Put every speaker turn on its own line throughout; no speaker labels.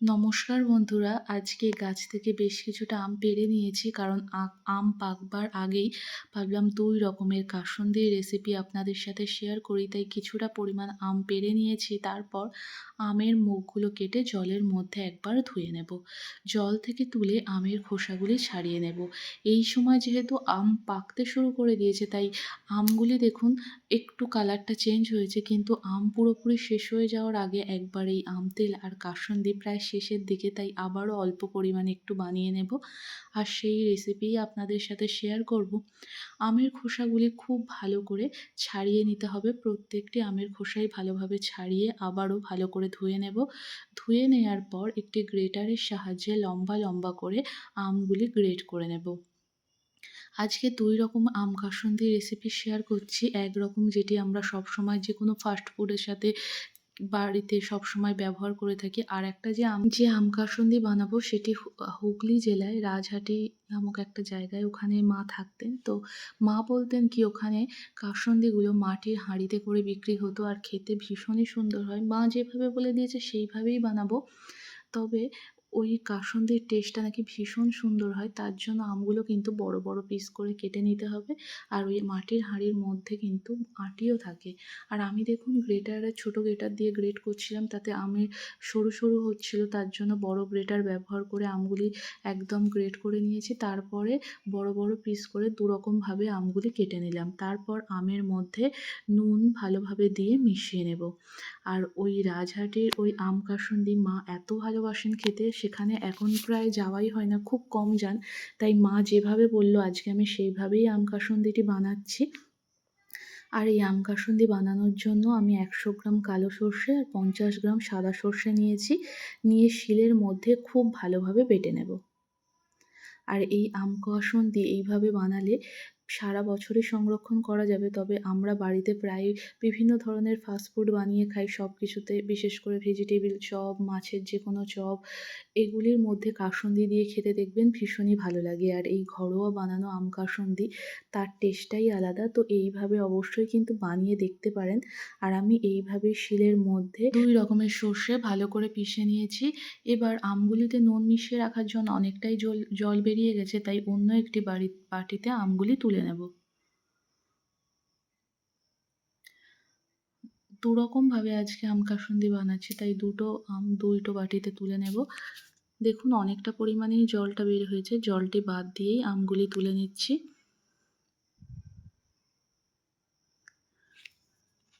নমস্কার বন্ধুরা, আজকে গাছ থেকে বেশ কিছুটা আম পেরে নিয়েছি কারণ আম পাকবার আগেই ভাবলাম দুই রকমের কাসুন্দির রেসিপি আপনাদের সাথে শেয়ার করি, তাই কিছুটা পরিমাণ আম পেরে নিয়েছি। তারপর আমের মুখগুলো কেটে জলের মধ্যে একবার ধুয়ে নেব। জল থেকে তুলে আমের খোসাগুলি ছাড়িয়ে নেব। এই সময় যেহেতু আম পাকতে শুরু করে দিয়েছে, তাই আমগুলি দেখুন, একটু কালারটা চেঞ্জ হয়েছে, কিন্তু আম পুরোপুরি শেষ হয়ে যাওয়ার আগে একবার এই আম তেল আর কাসুন্দি প্রায় শেষের দিকে, তাই আবারও অল্প পরিমাণে একটু বানিয়ে নেব। আর সেই রেসিপিই আপনাদের সাথে শেয়ার করব। আমের খোসাগুলি খুব ভালো করে ছাড়িয়ে নিতে হবে। প্রত্যেকটি আমের খোসাই ভালোভাবে ছাড়িয়ে আবারও ভালো করে ধুয়ে নেব। ধুয়ে নেওয়ার পর একটি গ্রেটারের সাহায্যে লম্বা লম্বা করে আমগুলি গ্রেট করে নেব। আজকে দুই রকম আম কাসুন্দি রেসিপি শেয়ার করছি। এক রকম যেটি আমরা সবসময় যে কোনো ফাস্ট ফুডের সাথে বাড়িতে সব সময় ব্যবহার করে থাকি। আর একটা যে আম যে আম কাসন্দি বানাবো সেটি হুগলি জেলায় রাজহাটি নামক একটা জায়গায় ওখানে মা থাকতেন। তো মা বলতেন কি, ওখানে কাসন্দিগুলো মাটির হাঁড়িতে করে বিক্রি হতো আর খেতে ভীষণই সুন্দর হয়। মা যেভাবে বলে দিয়েছে সেইভাবেই বানাবো। তবে ওই কাসুন্দির টেস্টটা নাকি ভীষণ সুন্দর হয়, তার জন্য আমগুলো কিন্তু বড় বড় পিস করে কেটে নিতে হবে। আর ওই মাটির হাঁড়ির মধ্যে কিন্তু আটিও থাকে। আর আমি দেখুন গ্রেটারের ছোটো গ্রেটার দিয়ে গ্রেট করছিলাম, তাতে আমের সরু সরু হচ্ছিল, তার জন্য বড় গ্রেটার ব্যবহার করে আমগুলি একদম গ্রেট করে নিয়েছি। তারপরে বড় বড় পিস করে দুরকমভাবে আমগুলি কেটে নিলাম। তারপর আমের মধ্যে নুন ভালোভাবে দিয়ে মিশিয়ে নেব। আর ওই রাজহাটের ওই আম কাসুন্দি মা এত ভালোবাসেন খেতে সেখানে এখন প্রায় যাওয়াই হয় না, খুব কম যান। তাই মা যেভাবে বলল, আজকে আমি সেইভাবেই আম কাসুন্দিটি বানাচ্ছি। আর এই আম কাসুন্দি বানানোর জন্য আমি একশো গ্রাম কালো সর্ষে আর পঞ্চাশ গ্রাম সাদা সর্ষে নিয়েছি। নিয়ে শিলের মধ্যে খুব ভালোভাবে বেটে নেব। আর এই আম কাসুন্দি এইভাবে বানালে সারা বছরই সংরক্ষণ করা যাবে, তবে আমরা বাড়িতে প্রায় বিভিন্ন ধরনের ফাস্টফুড বানিয়ে খাই সব কিছুতে বিশেষ করে ভেজিটেবিল চপ, মাছের যে কোনো চপ, এগুলির মধ্যে কাসুন্দি দিয়ে খেতে দেখবেন ভীষণই ভালো লাগে। আর এই ঘরোয়া বানানো আম কাসুন্দি, তার টেস্টটাই আলাদা, তো এইভাবে অবশ্যই কিন্তু বানিয়ে দেখতে পারেন। আর আমি এইভাবে শিলের মধ্যে দুই রকমের সর্ষে ভালো করে পিষে নিয়েছি। এবার আমগুলিতে নুন মিশিয়ে রাখার জন্য অনেকটাই জল জল বেরিয়ে গেছে, তাই অন্য একটি বাড়ি বাটিতে আমগুলি তুলে নেব। দু রকমভাবে আজকে আম কাসুন্দি বানাচ্ছি, তাই দুটো আম দুইটো বাটিতে তুলে নেব। দেখুন, অনেকটা পরিমাণেই জলটা বের হয়েছে। জলটি বাদ দিয়েই আমগুলি তুলে নিচ্ছি।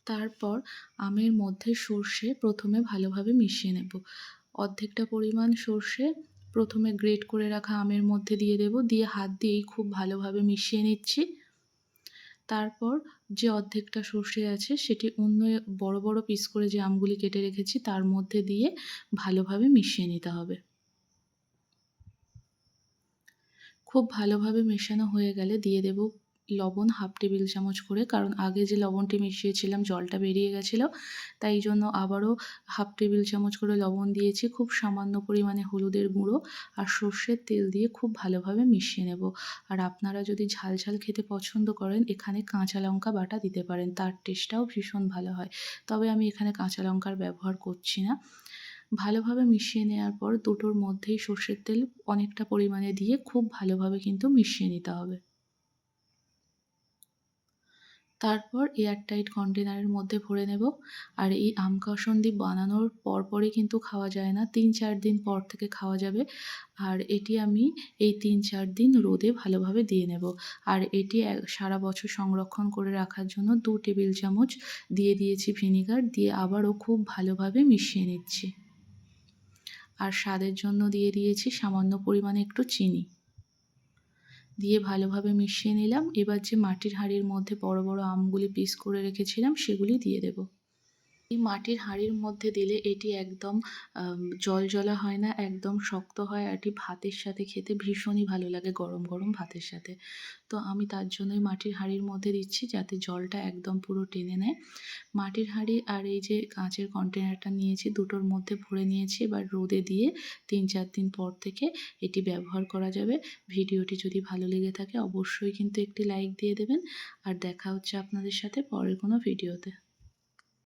তারপর আমের মধ্যে সর্ষে প্রথমে ভালোভাবে মিশিয়ে নেব। অর্ধেকটা পরিমাণ সর্ষে প্রথমে গ্রেট করে রাখা আমের মধ্যে দিয়ে দেব। দিয়ে হাত দিয়েই খুব ভালোভাবে মিশিয়ে নিচ্ছি। তারপর যে অর্ধেকটা সর্ষে আছে, সেটি অন্য বড় বড় পিস করে যে আমগুলি কেটে রেখেছি, তার মধ্যে দিয়ে ভালোভাবে মিশিয়ে নিতে হবে। খুব ভালোভাবে মেশানো হয়ে গেলে দিয়ে দেব লবণ হাফ টেবিল চামচ করে, কারণ আগে যে লবণটি মিশিয়েছিলাম জলটা বেরিয়ে গেছিল, তাই জন্য আবারও হাফ টেবিল চামচ করে লবণ দিয়েছি। খুব সামান্য পরিমাণে হলুদের গুঁড়ো আর সর্ষের তেল দিয়ে খুব ভালোভাবে মিশিয়ে নেব। আর আপনারা যদি ঝাল ঝাল খেতে পছন্দ করেন, এখানে কাঁচা লঙ্কা বাটা দিতে পারেন, তার টেস্টটাও ভীষণ ভালো হয়। তবে আমি এখানে কাঁচা লঙ্কার ব্যবহার করছি না। ভালোভাবে মিশিয়ে নেওয়ার পর দুটোর মধ্যেই সর্ষের তেল অনেকটা পরিমাণে দিয়ে খুব ভালোভাবে কিন্তু মিশিয়ে নিতে হবে। তারপর এয়ারটাইট কন্টেনারের মধ্যে ভরে নেব। আর এই আম কাসুন্দি বানানোর পরপরই কিন্তু খাওয়া যায় না, তিন চার দিন পর থেকে খাওয়া যাবে। আর এটি আমি এই তিন চার দিন রোদে ভালোভাবে দিয়ে নেব। আর এটি সারা বছর সংরক্ষণ করে রাখার জন্য দু টেবিল চামচ দিয়ে দিয়েছি ভিনিগার, দিয়ে আবারও খুব ভালোভাবে মিশিয়ে নিচ্ছি। আর স্বাদের জন্য দিয়ে দিয়েছি সামান্য পরিমাণে একটু চিনি। দিয়ে ভালোভাবে মিশিয়ে নিলাম। এবার যে মাটির হাঁড়ির মধ্যে বড় বড় আমগুলি পিস করে রেখেছিলাম, সেগুলি দিয়ে দেব। এই মাটির হাঁড়ির মধ্যে দিলে এটি একদম জল জলা হয় না, একদম শক্ত হয় আর এটি ভাতের সাথে খেতে ভীষণই ভালো লাগে, গরম গরম ভাতের সাথে। তো আমি তার জন্যই মাটির হাঁড়ির মধ্যে দিচ্ছি যাতে জলটা একদম পুরো টেনে নেয়। মাটির হাঁড়ি আর এই যে কাঁচের কন্টেনারটা নিয়েছি, দুটোর মধ্যে ভরে নিয়েছি। এবার রোদে দিয়ে তিন চার দিন পর থেকে এটি ব্যবহার করা যাবে। ভিডিওটি যদি ভালো লেগে থাকে, অবশ্যই কিন্তু একটি লাইক দিয়ে দেবেন। আর দেখা হচ্ছে আপনাদের সাথে পরের কোনো ভিডিওতে।